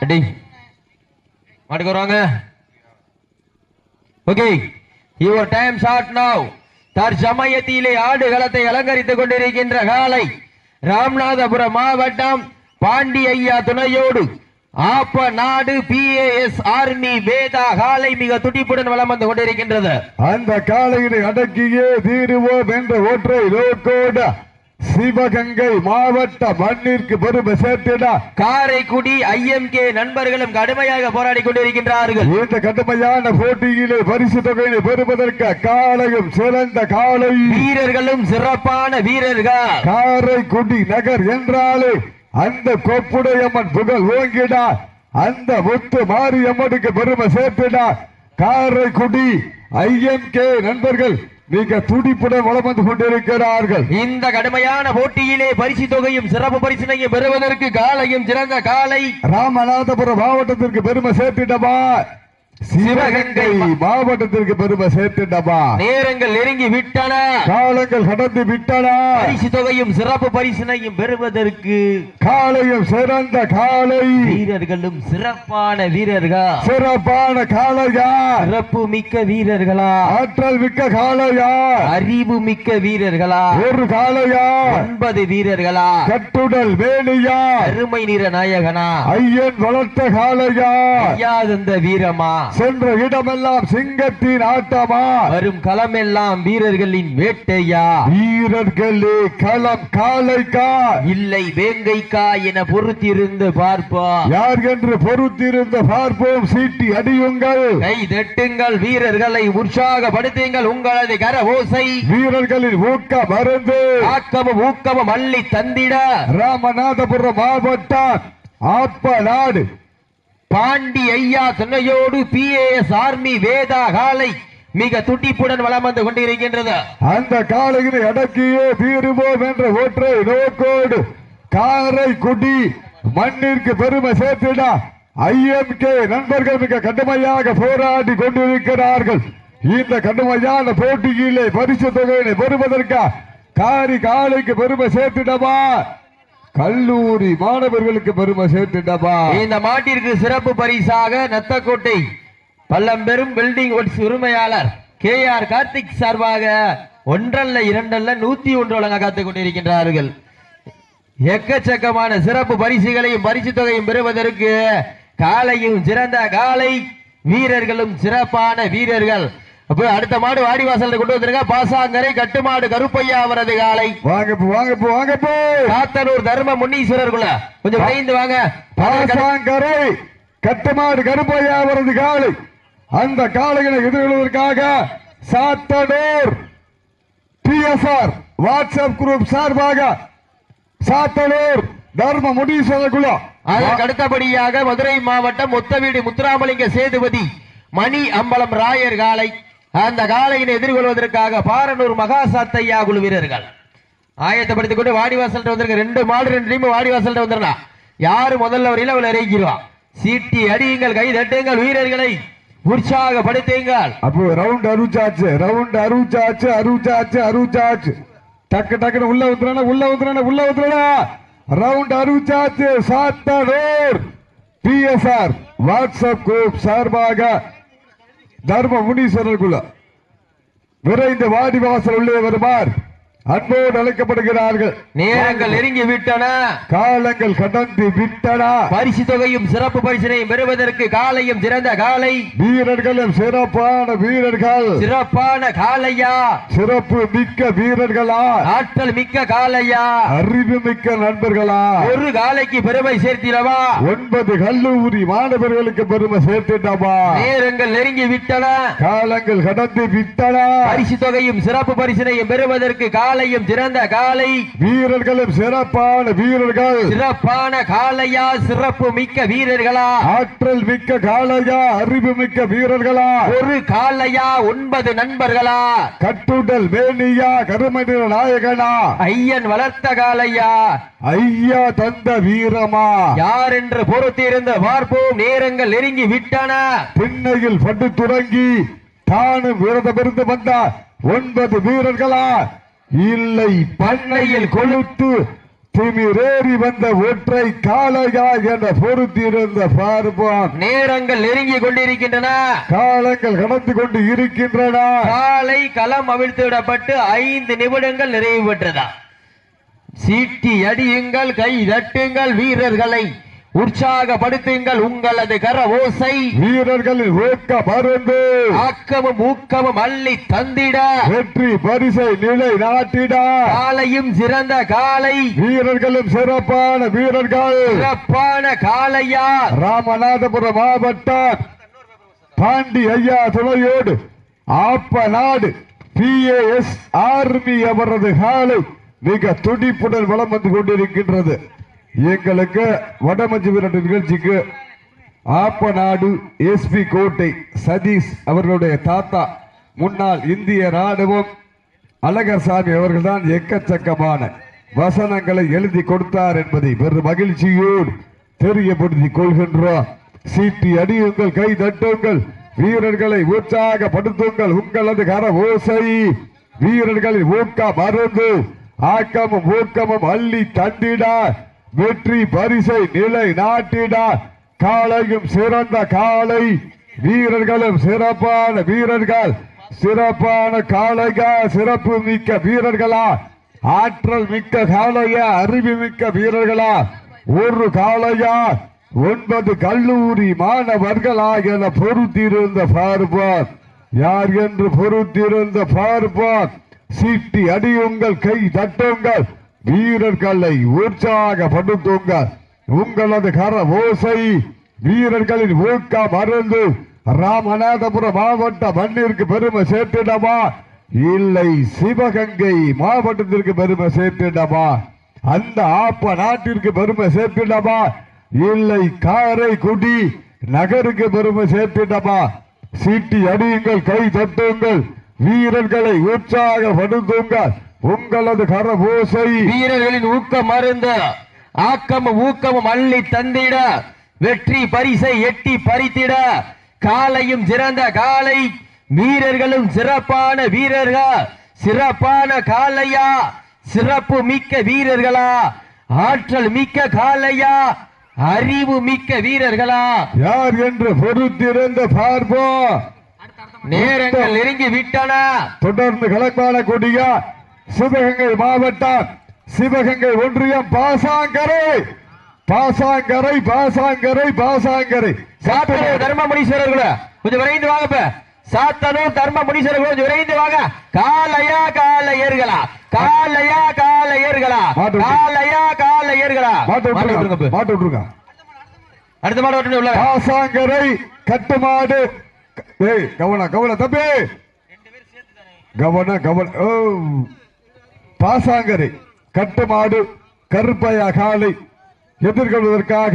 Ready மாட்டுக்கு வருவாங்க. Okay your time start now தற்சமயத்திலே ஆடுகளத்தை அலங்கரித்துக் கொண்டிருக்கின்ற காலை ராமநாதபுரம் மாவட்டம் பாண்டி ஐயா துணையோடு ஆப்ப நாடு பிஏஎஸ் ஆர்மி வேதா காலை மிக துடிப்புடன் வளம் வந்து கொண்டிருக்கின்றது. அந்த காலையினை அடக்கியே தீருவோம் என்ற ஒற்றை நோக்கோட சிவகங்கை மாவட்ட மண்ணிற்கு பெருமை சேர்த்திட. காரைக்குடி ஐஎம்கே நண்பர்களும் கடுமையாக போராடி கொண்டிருக்கின்றார்கள். இந்த கடுமையான போட்டியிலே பரிசு தொகையை பெறுவதற்கு காலையும் சிறந்த காலை. வீரர்களும் சிறப்பான வீரர்கள். காரைக்குடி நகர் என்றாலே அந்த கொப்புடையம்மன் புகழ் ஓங்கிடா. அந்த முத்து மாரியம்மனுக்கு பெருமை சேர்த்திடா. காரைக்குடி ஐஎம்கே நண்பர்கள் மிக துடிப்புடன் வளம் வந்து கொண்டிருக்கிறார்கள். இந்த கடுமையான போட்டியிலே பரிசு தொகையும் சிறப்பு பரிசினையும் பெறுவதற்கு காலையும் சிறந்த காலை. ராமநாதபுரம் மாவட்டத்திற்கு பெருமை சேர்த்திடவா? சிவகங்கை மாவட்டத்திற்கு பெருமை சேர்த்திடவா நேரங்கள் நெருங்கி விட்டன. காலங்கள் கடந்து விட்டன. பரிசு தொகையும் சிறப்பு பரிசினையும் பெறுவதற்கு காலையும் சிறந்த காலை. வீரர்களும் சிறப்பான வீரர்கள்? சிறப்பான காளையா சிறப்பு மிக்க வீரர்களா? ஆற்றல் மிக்க காளையா அறிவு மிக்க வீரர்களா? ஒரு காளையா ஒன்பது வீரர்களா? கட்டுடல் வேணியா? அருமை நிற நாயகனா? ஐயன் வளர்த்த காளையா ஐயாதந்த வீரமா? சென்ற இடமெல்லாம் சிங்கத்தின் ஆட்டமா? வரும் களமெல்லாம் வீரர்களின் வேட்டையா? வீரர்களே களம் காளைக்கா இல்லை வேங்கைக்கா என பொறுத்திருந்து பார்ப்போம். யார் என்று பொறுத்திருந்து பார்ப்போம். சீட்டி அடியுங்கள். கை தட்டுங்கள் வீரர்களை உற்சாகப்படுத்துங்கள். உங்களது கர ஓசை. வீரர்களின் ஊக்க மருந்து ஆக்கமும் ஊக்கமும் அள்ளி தந்திட. ராமநாதபுரம் மாவட்டம் ஆப்ப நாடு பாண்டி ஐயா துணையோடு பிஏஎஸ் ஆர்மி வேதா காலை மிக துட்டிப்புடன் வளம் வந்து கொண்டிருக்கின்றது. அந்த காலையில் அடக்கியே தீருவோம் என்ற ஒற்றை நோக்கோடு காரைக்குடி மண்ணிற்கு பெருமை சேர்த்திட ஐஎம்கே நண்பர்கள் மிக கடுமையாக போராடி கொண்டிருக்கிறார்கள். இந்த கடுமையான போட்டியிலே பரிசு தொகையினை பெறுவதற்கு காரி காலைக்கு பெருமை சேர்த்திடவா? கல்லூரி மாணவர்களுக்கு பெருமை சேர்த்துட்டப்பா. இந்த மாட்டிற்கு சிறப்பு பரிசாக நத்தக்கோட்டை பல்லம்பெரும் பில்டிங் ஒட்ஸ் உரிமையாளர் கே ஆர் கார்த்திக் சார்பாக ஒன்றல்ல இரண்டல்ல நூத்தி ஒன்று வழங்க காத்துக் கொண்டிருக்கின்றார்கள். எக்கச்சக்கமான சிறப்பு பரிசுகளையும் பரிசு தொகையும் பெறுவதற்கு காலையும் சிறந்த காலை வீரர்களும் சிறப்பான வீரர்கள். அப்ப அடுத்த மாடு வாடிவாசல் கொண்டு வந்திருக்க. பாசாங்கரை கட்டுமாடு கருப்பையா அவரது காலை. வாங்க போ, வாங்க போ, வாங்க போ காத்தனூர் தர்ம முன்னீஸ்வரர் குல கொஞ்சம் விரைந்து வாங்க. பாசாங்கரை கட்டுமாடு கருப்பையா அவரது காலை. அந்த காளைகளை எதிர்கொள்வதற்காக சாத்தனூர் டிஎஸ்ஆர் வாட்ஸ்அப் குரூப் சார்பாக சாத்தனூர் தர்ம முனீஸ்வரர் குலம் அதற்கு அடுத்தபடியாக மதுரை மாவட்டம் முத்தவீடு முத்துராமலிங்க சேதுபதி மணி அம்பலம் ராயர் காலை. அந்த காலையினை எதிர்கொள்வதற்காக பாரனூர் மகா சாத்தையா குழு வீரர்கள். ஆயத்தப்படுத்திக் கொண்டு வாடிவாசல் வந்திருக்க ரெண்டு மாடு ரெண்டு டீம் வாடிவாசல் வந்துடலாம் யாரு முதல்ல வரையில அவளை இறங்கிடுவான் சீட்டி அடியுங்கள் கை தட்டுங்கள் வீரர்களை உற்சாகப்படுத்துங்கள். அப்போ ரவுண்ட் அறுச்சாச்சு ரவுண்ட் அறுச்சாச்சு அறுச்சாச்சு அறுச்சாச்சு டக்கு டக்குன்னு உள்ள ஊத்துறானே உள்ள ஊத்துறானே உள்ள ஊத்துறானே? ரவுண்ட் அறுச்சாச்சு சாத்தனூர். பிஎஸ்ஆர் வாட்ஸ்அப் குரூப் சார்பாக தர்ம முனீஸ்வரர் குல விரைந்து வாடி வாசல் உள்ளே வருமாறு அன்போடு அழைக்கப்படுகிறார்கள். நேரங்கள் நெருங்கி விட்டன. காலங்கள் கடந்து விட்டனா. பரிசு தொகையும் சிறப்பு பரிசினையும் பெறுவதற்கு காலையும் சிறந்த காலை. வீரர்களும் சிறப்பான வீரர்கள். சிறப்பான காலையா? சிறப்பு மிக்க வீரர்களா? ஆற்றல் மிக்க காலையா? அறிவு மிக்க நண்பர்களா? ஒரு காலைக்கு பெருமை சேர்த்திடவா? ஒன்பது கல்லூரி மாணவர்களுக்கு பெருமை சேர்த்துட்டமா நேரங்கள் நெருங்கி விட்டன. காலங்கள் கடந்து விட்டனா. பரிசு தொகையும் சிறப்பு பரிசினையும் பெறுவதற்கு காலையும் சிறந்த காலை. வீரர்களும் சிறப்பான வீரர்கள். சிறப்பான காலையா சிறப்பு மிக்க வீரர்களா. ஆற்றல் மிக்க காளையா அறிவு மிக்க வீரர்களா. ஒரு காலையா ஒன்பது நண்பர்களா. கட்டுடல் வேணியா கருமநிற நாயகனா. ஐயன் வளர்த்த காலையா. ஐயா தந்த வீரமா. யார் என்று பொறுத்திருந்து பார்ப்போம் நேரங்கள் நெருங்கி விட்டன. திண்ணையில் பட்டு துறங்கி தானும் விரதமிருந்து வந்த ஒன்பது வீரர்களா. இல்லை பண்ணையில் கொழுத்து திமிரேறி வந்த ஒற்றை காளையா என்ற பொருத்தியிருந்த பார்ப்போம். நேரங்கள் நெருங்கி கொண்டிருக்கின்றன. காலங்கள் கடந்து கொண்டு இருக்கின்றன. காலை களம் அவிழ்த்து விடப்பட்டு ஐந்து நிமிடங்கள் நிறைவு பெற்றதா? சீட்டி அடியுங்கள் கை தட்டுங்கள் வீரர்களை. உற்சாகப்படுத்துங்கள் உங்களது கர ஓசை. வீரர்களின் ஊக்க மருந்து. ஆக்கமும் ஊக்கமும் அள்ளி தந்திட. வெற்றி பரிசை நிலை நாட்டிட. காலையும் சிறந்த காலை. வீரர்களும் சிறப்பான வீரர்கள். சிறப்பான காளையா ராமநாதபுரம் மாவட்டம் பாண்டி ஐயா துணையோடு ஆப்ப நாடு பிஏஎஸ் ஆர்மி அவரது காலை மிக துடிப்புடன் வலம் வந்து கொண்டிருக்கின்றது. எங்களுக்கு வடமஞ்சு விரட்டு நிகழ்ச்சிக்கு ஆப்பநாடு எஸ்பி கோட்டை சதீஷ் அவர்களுடைய தாத்தா முன்னாள் இந்திய ராணுவம் அழகர்சாமி அவர்கள்தான் எக்கச்சக்கமான வசனங்களை எழுதி கொடுத்தார் என்பதை பெரும் மகிழ்ச்சியோடு தெரியப்படுத்திக் கொள்கின்றோம். சீட்டி அடியுங்கள் கை தட்டுங்கள் வீரர்களை உற்சாகப்படுத்துங்கள் உங்களது கர ஓசை. வீரர்களின் ஊக்கம் மருந்து ஆக்கமும் ஊக்கமும் அள்ளி தந்திட. வெற்றி பரிசை நிலை நாட்டிட காலையும் சிறந்த காலை வீரர்களும் சிறப்பான வீரர்கள். சிறப்பான காளையா சிறப்பு மிக்க வீரர்களா. ஆற்றல் மிக்க காளையா அறிவு மிக்க வீரர்களா. ஒரு காளையா ஒன்பது கல்லூரி மாணவர்களா என பொறுத்திருந்த பார்ப்பார் யார் என்று பொறுத்திருந்த பார்ப்பார் சீட்டி அடியுங்கள் கை தட்டுங்கள். வீரர்களை உற்சாகப்படுத்துங்கள் உங்களது கர ஓசை வீரர்களின் ஊக்க மருந்து ராமநாதபுரம் மாவட்ட மண்ணிற்கு பெருமை சேர்த்திடமா இல்லை சிவகங்கை மாவட்டத்திற்கு பெருமை சேர்த்திடமா அந்த ஆப்ப நாட்டிற்கு பெருமை சேர்த்திடமா இல்லை காரைக்குடி நகருக்கு பெருமை சேர்த்திடமா சீட்டி அடியுங்கள் கை தட்டுங்கள் வீரர்களை உற்சாகப்படுத்துங்கள் உங்களது கர ஓசை வீரர்களின் ஊக்கம் மருந்து ஆக்கமும் ஊக்கமும் அள்ளி தந்திட வெற்றி பரிசை எட்டி பறித்திட காலையும் சிறந்த காலை வீரர்களும் சிறப்பான வீரர்கள் சிறப்பான காளையா சிறப்பு மிக்க வீரர்களா ஆற்றல் மிக்க காளையா அறிவு மிக்க வீரர்களா. யார் என்று பொறுத்திருந்த பார்ப்போம். நேரங்கள் நெருங்கி விட்டன. தொடர்ந்து கலக்கான கொடியா சிவகங்கை மாவட்டம் சிவகங்கை ஒன்றியம் பாசாங்கரை. பாசாங்கரை பாசாங்கரை பாசாங்கரை. சாத்தனூர் தர்ம முனீஸ்வரர்களே கொஞ்சம் விரைந்து வாங்க இப்ப. சாத்தனூர் தர்ம முனீஸ்வரர்கள் கொஞ்சம் விரைந்து வாங்க. காலையா காலையர்களா காலையா காலையர்களா மாட்டு விட்டு. காலையா காலையர்களா மாட்டு மாட்டு விட்டுருங்க. மாட்டு விட்டுருங்க. அடுத்த மாடு உள்ள பாசாங்கரை கட்டுமாடு. ஏய் கவனம் கவனம் தம்பி. கவனம் கவனம் ஓ. பாசாங்கரை கட்டுமாடு கருப்பையா காலை எதிர்கொள்வதற்காக